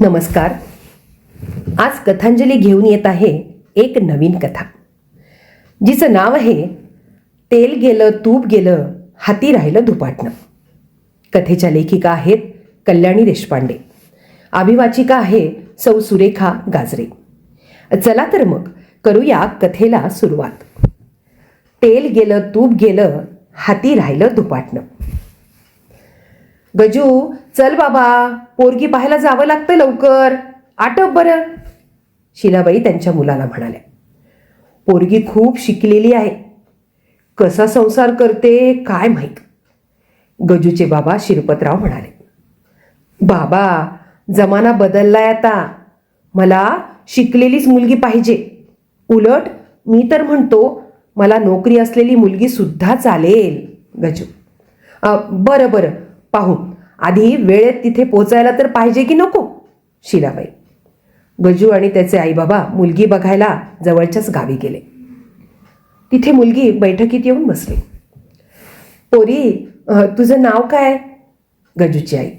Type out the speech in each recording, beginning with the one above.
नमस्कार. आज कथांजली घेऊन येत आहे एक नवीन कथा. जिचं नाव आहे तेल गेलं तूप गेलं हाती राहिलं धुपाटणं कथेच्या लेखिका आहेत कल्याणी देशपांडे. अभिवाचिका आहे सौ सुरेखा गाजरे. चला तर मग करूया कथेला सुरुवात. तेल गेलं तूप गेलं हाती राहिलं धुपाटणं गजू चल बाबा पोरगी पाहायला जावं लागतं लवकर. आटप बरं. शिलाबाई त्यांच्या मुलाला म्हणाल्या पोरगी खूप शिकलेली आहे. कसा संसार करते काय माहीत? गजूचे बाबा शिरपतराव म्हणाले बाबा जमाना बदललाय आता. मला शिकलेलीच मुलगी पाहिजे. उलट मी तर म्हणतो मला नोकरी असलेली मुलगी सुद्धा चालेल. गजू बरं बरं. पाहू. आधी वेळेत तिथे पोचायला तर पाहिजे की नको? शिलाबाई. गजू आणि त्याचे आईबाबा मुलगी बघायला जवळच्याच गावी गेले. तिथे मुलगी बैठकीत येऊन बसली. पोरी तुझं नाव काय? गजूची आई.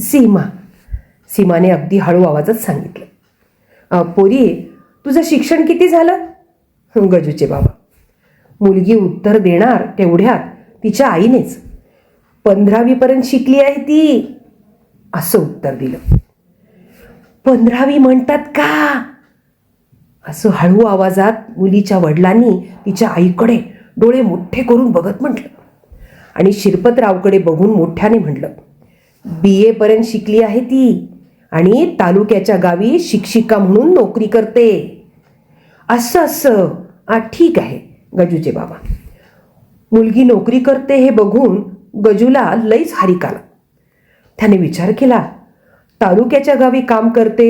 सीमा. सीमाने अगदी हळू आवाजात सांगितलं. पोरी तुझं शिक्षण किती झालं? गजूचे बाबा. मुलगी उत्तर देणार तेवढ्यात तिच्या आईनेच. पंधरावीपर्यंत शिकली आहे ती. असं उत्तर दिलं. पंधरावी म्हणतात का? असं हळू आवाजात मुलीच्या वडिलांनी तिच्या आईकडे डोळे मोठे करून बघत म्हटलं. आणि शिरपतरावकडे बघून मोठ्याने म्हटलं बी एपर्यंत शिकली आहे ती आणि तालुक्याच्या गावी शिक्षिका म्हणून नोकरी करते. असं असं. आ ठीक आहे गजूचे बाबा. मुलगी नोकरी करते हे बघून गजूला लईच हारीक आला. त्याने विचार केला तालुक्याच्या गावी काम करते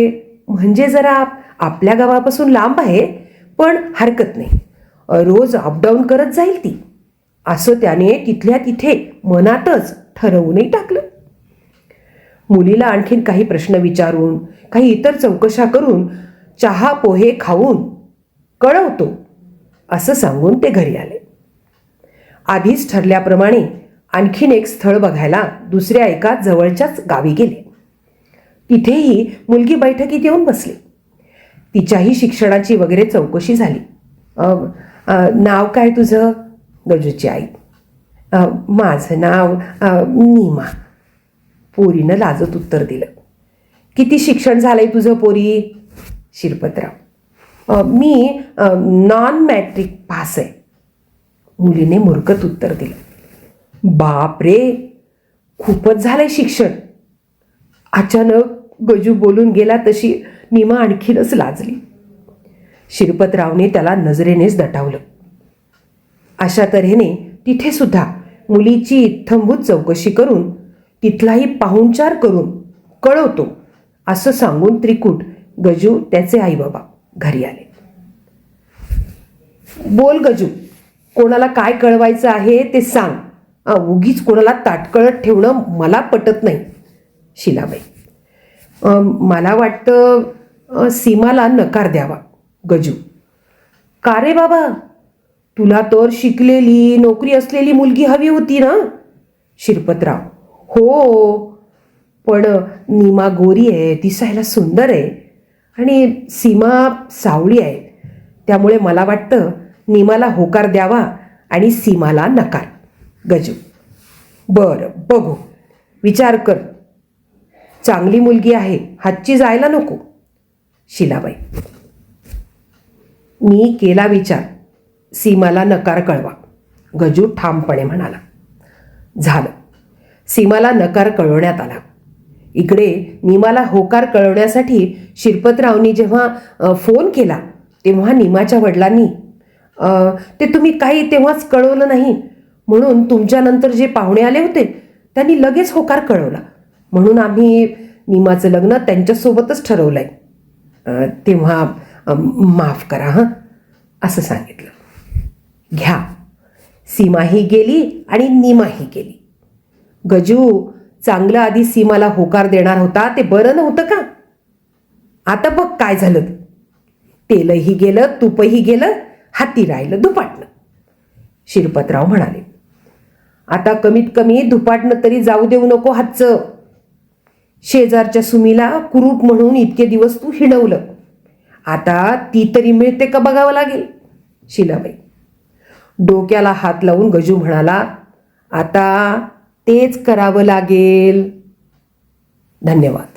म्हणजे जरा आपल्या गावापासून लांब आहे पण हरकत नाही. रोज अपडाऊन करत जाईल ती. असं त्याने तिथल्या तिथे मनातच ठरवूनही टाकलं. मुलीला आणखीन काही प्रश्न विचारून काही इतर चौकशा करून चहा पोहे खाऊन कळवतो असं सांगून ते घरी आले. आधीच ठरल्याप्रमाणे आणखीन एक स्थळ बघायला दुसऱ्या एका जवळच्याच गावी गेले. तिथेही मुलगी बैठकीत येऊन बसली. तिच्याही शिक्षणाची वगैरे चौकशी झाली. नाव काय तुझं? गजूची आई. माझं नाव नीमा. पोरीनं लाजत उत्तर दिलं. किती शिक्षण झालं आहे तुझं पोरी? शिरपतराव. मी नॉन मॅट्रिक पास आहे. मुलीने मुरकत उत्तर दिलं. बाप रे खूपच झालंय शिक्षण. अचानक गजू बोलून गेला तशी निमा आणखीनच लाजली. शिरपतरावने त्याला नजरेनेच दटावलं. अशा तऱ्हेने तिथे सुद्धा मुलीची इत्थंभूत चौकशी करून तिथलाही पाहुणचार करून कळवतो असं सांगून त्रिकूट गजू त्याचे आईबाबा घरी आले. बोल गजू कोणाला काय कळवायचं आहे ते सांग. उगीच कोणाला ताटकळत ठेवणं मला पटत नाही शिलाबाई. मला वाटतं सीमाला नकार द्यावा गजू. का रे बाबा? तुला तर शिकलेली नोकरी असलेली मुलगी हवी होती ना शिरपतराव. हो पण नीमा गोरी आहे दिसायला सुंदर आहे. आणि सीमा सावळी आहे. त्यामुळे मला वाटतं नीमाला होकार द्यावा आणि सीमाला नकार. गजू. बरं बघू. विचार कर. चांगली मुलगी आहे हातची जायला नको. शिलाबाई. मी केला विचार. सीमाला नकार कळवा. गजू ठामपणे म्हणाला. झालं. सीमाला नकार कळवण्यात आला. इकडे निमाला होकार कळवण्यासाठी शिरपतरावनी जेव्हा फोन केला तेव्हा निमाच्या वडिलांनी ते तुम्ही काही तेव्हाच कळवलं नाही. म्हणून तुमच्यानंतर जे पाहुणे आले होते त्यांनी लगेच होकार कळवला. म्हणून आम्ही निमाचं लग्न त्यांच्यासोबतच ठरवलं आहे तेव्हा माफ करा हां असं सांगितलं. घ्या. सीमाही गेली आणि निमाही गेली. गजू चांगलं आधी सीमाला होकार देणार होता ते बरं नव्हतं का? आता बघ काय झालं. तेलही गेलं तुपही गेलं हाती राहिलं दुपाटलं शिरपतराव म्हणाले आता कमीत कमी दुपाटनं तरी जाऊ देऊ नको हातचं. शेजारच्या सुमीला कुरूप म्हणून इतके दिवस तू हिणवलं. आता ती तरी मिळते का बघावं लागेल? शिलाबाई. डोक्याला हात लावून गजू म्हणाला आता तेच करावं लागेल. धन्यवाद.